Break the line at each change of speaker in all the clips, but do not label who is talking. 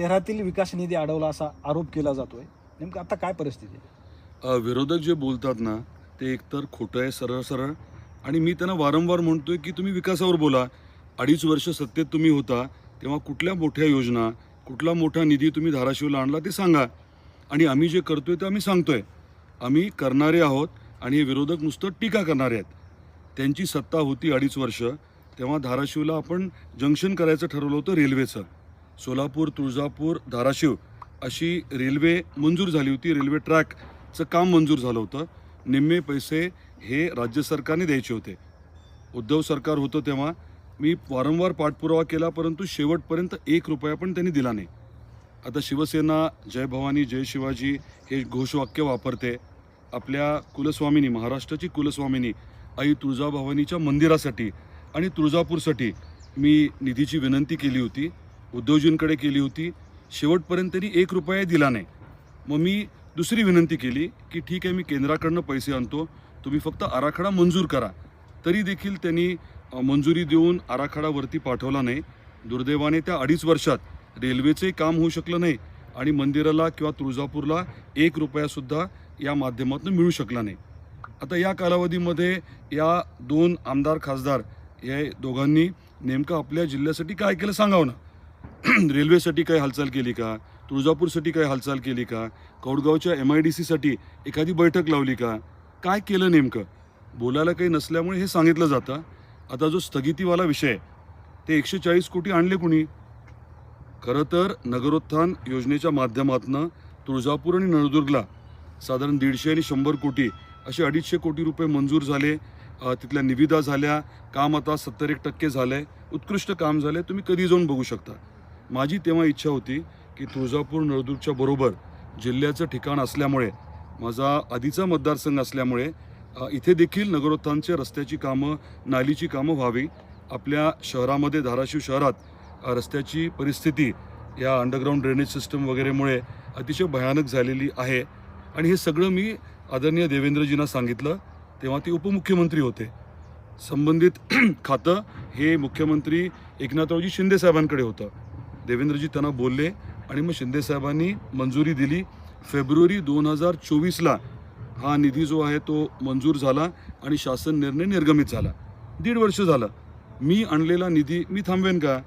शहरातील विकास निधी अडवला असा आरोप केला जातोय. नेमकं आता काय परिस्थिती आहे?
विरोधक जे बोलतात ना ते एकतर खोटं आहे सरळ सरळ. आणि मी त्यांना वारंवार म्हणतोय की तुम्ही विकासावर बोला. अडीच वर्ष सत्तेत तुम्ही होता तेव्हा कुठल्या मोठ्या योजना कुठला मोठा निधी तुम्ही धाराशिवला आणला ते सांगा. आणि आम्ही जे करतोय ते आम्ही सांगतोय. आम्ही करणारे आहोत आणि हे विरोधक नुसतं टीका करणारे आहेत. त्यांची सत्ता होती अडीच वर्ष तेव्हा धाराशिवला आपण जंक्शन करायचं ठरवलं होतं रेल्वेचं. सोलापूर तुळजापूर धाराशिव अशी रेल्वे मंजूर झाली होती. रेल्वे ट्रॅकचं काम मंजूर झालं होतं. निम्मे पैसे हे राज्य सरकारने द्यायचे होते. उद्धव सरकार होतं तेव्हा. मी वारंवार पाठपुरावा केला परंतु शेवटपर्यंत एक रुपया पण त्यांनी दिला नाही. आता शिवसेना जय भवानी जय शिवाजी हे घोषवाक्य वापरते. आपल्या कुलस्वामिनी महाराष्ट्राची कुलस्वामिनी आई तुळजाभवानीच्या मंदिरासाठी आणि तुळजापूरसाठी मी निधीची विनंती केली होती. उद्धवजींकडे केली होती. शेवटपर्यंत त्यांनी एक रुपया दिला नाही. मग मी दुसरी विनंती केली की ठीक आहे मी केंद्राकडनं पैसे आणतो. तुम्ही फक्त आराखडा मंजूर करा. तरी देखील त्यांनी मंजुरी देऊन आराखडावरती पाठवला नाही. दुर्दैवाने त्या अडीच वर्षात रेल्वेचंही काम होऊ शकलं नाही आणि मंदिराला किंवा तुळजापूरला एक रुपयासुद्धा या माध्यमातून मिळू शकला नाही. आता या कालावधीमध्ये या दोन आमदार खासदार या दोघांनी नेमकं आपल्या जिल्ह्यासाठी काय केलं सांगावं ना? रेल्वेसाठी काही हालचाल केली का? तुळजापूरसाठी काही हालचाल केली का? कौडगावच्या एम आय डी सीसाठी एखादी बैठक लावली का? काय केलं नेमकं? बोलायला काही नसल्यामुळे हे सांगितलं जातं. आता जो स्थगितीवाला विषय ते एकशे चाळीस कोटी आणले कुणी? खरं तर नगरोत्थान योजनेच्या माध्यमातनं तुळजापूर आणि नळदुर्गला साधारण दीडशे आणि शंभर कोटी असे अडीचशे कोटी रुपये मंजूर झाले. तिथल्या निविदा झाल्या. काम आता सत्तर एक टक्के झालं आहे उत्कृष्ट काम झालं आहे तुम्ही कधी जाऊन बघू शकता. माझी तेव्हा इच्छा होती की तुळजापूर नळदुर्गच्या बरोबर जिल्ह्याचं ठिकाण असल्यामुळे माझा आधीचा मतदारसंघ असल्यामुळे इथे देखील नगरोत्थानचे रस्त्याची कामं नालीची कामं व्हावी. आपल्या शहरामध्ये धाराशिव शहरात रस्त्याची परिस्थिती या अंडरग्राऊंड ड्रेनेज सिस्टम वगैरेमुळे अतिशय भयानक झालेली आहे. आणि हे सगळं मी आदरणीय देवेंद्रजींना सांगितलं तेव्हा ते उपमुख्यमंत्री होते. संबंधित खातं हे मुख्यमंत्री एकनाथरावजी शिंदे साहेबांकडे होतं. देवेंद्रजी त्यांना बोलले आणि मग शिंदेसाहेबांनी मंजुरी दिली. फेब्रुवारी दोन हजार चोवीसला हा निधी जो आहे तो मंजूर झाला आणि शासन निर्णय निर्गमित झाला. दीड वर्ष झालं. मी आणलेला निधी मी थांबवेन का?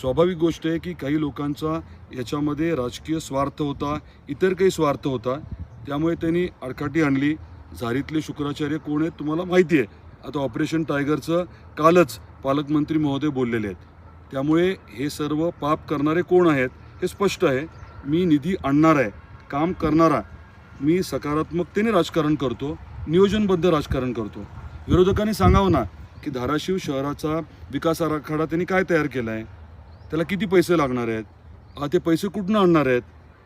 स्वाभाविक गोष्ट आहे की काही लोकांचा याच्यामध्ये राजकीय स्वार्थ होता इतर काही स्वार्थ होता. त्यामुळे त्यांनी आडकाठी आणली. झारीतले शुक्राचार्य कोण आहेत तुम्हाला माहिती आहे. आता ऑपरेशन टायगरचं कालच पालकमंत्री महोदय बोललेले आहेत. त्यामुळे हे सर्व पाप करणारे कोण आहेत हे स्पष्ट आहे. मी निधी आणणार आहे काम करणारा. मी सकारात्मकतेने राजकारण करतो नियोजनबद्ध राजकारण करतो. विरोधकांनी सांगावं ना की धाराशिव शहराचा विकास आराखडा त्यांनी काय तयार केला आहे त्याला किती पैसे लागणार आहेत? ते पैसे कुठून आणणार आहेत?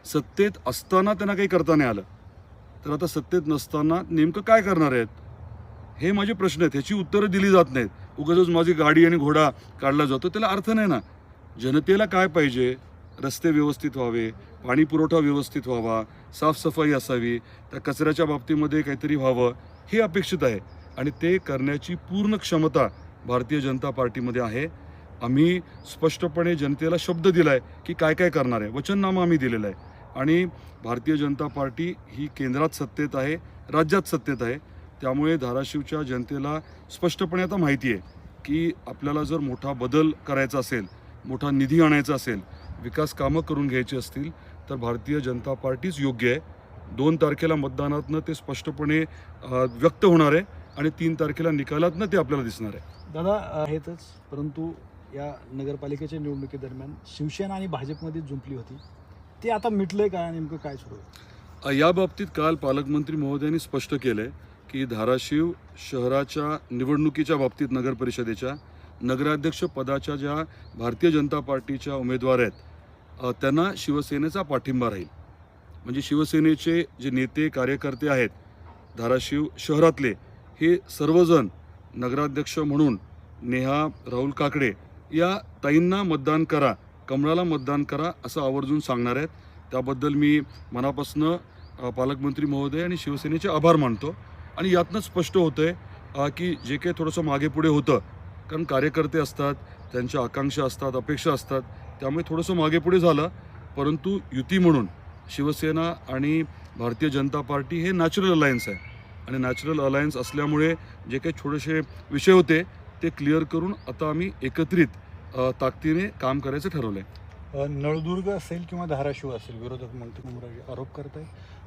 सत्तेत असताना त्यांना काही करता नाही आलं. तर आता सत्तेत नसताना नेमकं काय करणार आहेत? हे माझे प्रश्न आहेत ह्याची उत्तरं दिली जात नाहीत. उगाच माझी गाडी आणि घोडा काढला जातो त्याला अर्थ नाही ना. जनतेला काय पाहिजे? रस्ते व्यवस्थित व्हावे पाणी पुरवठा व्यवस्थित व्हावा साफसफाई असावी त्या कचऱ्याच्या बाबतीमध्ये काहीतरी व्हावं हे अपेक्षित आहे. आणि ते करण्याची पूर्ण क्षमता भारतीय जनता पार्टीमध्ये आहे. आम्ही स्पष्टपणे जनतेला शब्द दिला आहे की काय काय करणार आहे. वचननामा आम्ही दिलेलं आहे. आणि भारतीय जनता पार्टी ही केंद्रात सत्तेत आहे राज्यात सत्तेत आहे. त्यामुळे धाराशिवच्या जनतेला स्पष्टपणे आता माहिती आहे की आपल्याला जर मोठा बदल करायचा असेल मोठा निधी आणायचा असेल विकास कामं करून घ्यायची असतील तर भारतीय जनता पार्टीच योग्य आहे. दोन तारखेला मतदानातनं ते स्पष्टपणे व्यक्त होणार आहे आणि तीन तारखेला निकालातनं ते आपल्याला दिसणार आहे.
दादा आहेतच परंतु या नगरपालिकेच्या निवडणुकीदरम्यान शिवसेना आणि भाजपमध्ये जुंपली होती. ते आता मिटलंय काय नेमकं काय सुरू आहे?
अ, या बाबतीत काल पालकमंत्री महोदयांनी स्पष्ट केलं आहे की धाराशिव शहराच्या निवडणुकीच्या बाबतीत नगर परिषदेच्या नगराध्यक्ष पदाच्या ज्या भारतीय जनता पार्टीच्या उमेदवार आहेत त्यांना शिवसेनेचा पाठिंबा राहील. म्हणजे शिवसेनेचे जे नेते कार्यकर्ते आहेत धाराशिव शहरातले हे सर्वजण नगराध्यक्ष म्हणून नेहा राहुल काकडे या ताईंना मतदान करा कमळाला मतदान करा असं आवर्जून सांगणार आहेत. त्याबद्दल मी मनापासनं पालकमंत्री महोदय आणि शिवसेनेचे आभार मानतो. आणि यातनं स्पष्ट होतं आहे की जे काही थोडंसं मागे पुढे होतं कारण कार्यकर्ते असतात त्यांच्या आकांक्षा असतात अपेक्षा असतात त्यामुळे थोडंसं मागे पुढे झालं. परंतु युती म्हणून शिवसेना आणि भारतीय जनता पार्टी हे नॅचरल अलायन्स आहे. आणि नॅचरल अलायन्स असल्यामुळे जे काही छोटेसे विषय होते ते क्लिअर करून आता आम्ही एकत्रित ताकदीने काम करायचं ठरवलं आहे
नळदुर्ग असेल किंवा धाराशिव असेल विरोधक मंत्री आरोप करत आहे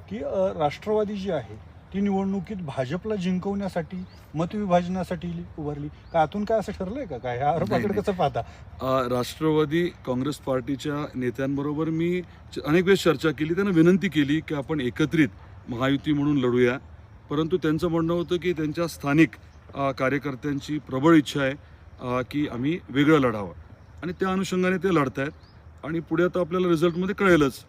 की राष्ट्रवादी जी आहे ती निवडणुकीत भाजपला जिंकवण्यासाठी मतविभाजनासाठी उभारली. का आतून काय असं ठरलंय का? काय? ह्या आरोपाकडे. कसं पाहता?
राष्ट्रवादी काँग्रेस पार्टीच्या नेत्यांबरोबर मी अनेक वेळेस चर्चा केली त्यांना विनंती केली की आपण एकत्रित महायुती म्हणून लढूया. परंतु त्यांचं म्हणणं होतं की त्यांच्या स्थानिक कार्यकर्त्यांची प्रबळ इच्छा आहे की आम्ही वेगळं लढावं. आणि त्या अनुषंगाने ते लढत आहेत आणि पुढे आता आपल्याला रिझल्टमध्ये कळेलच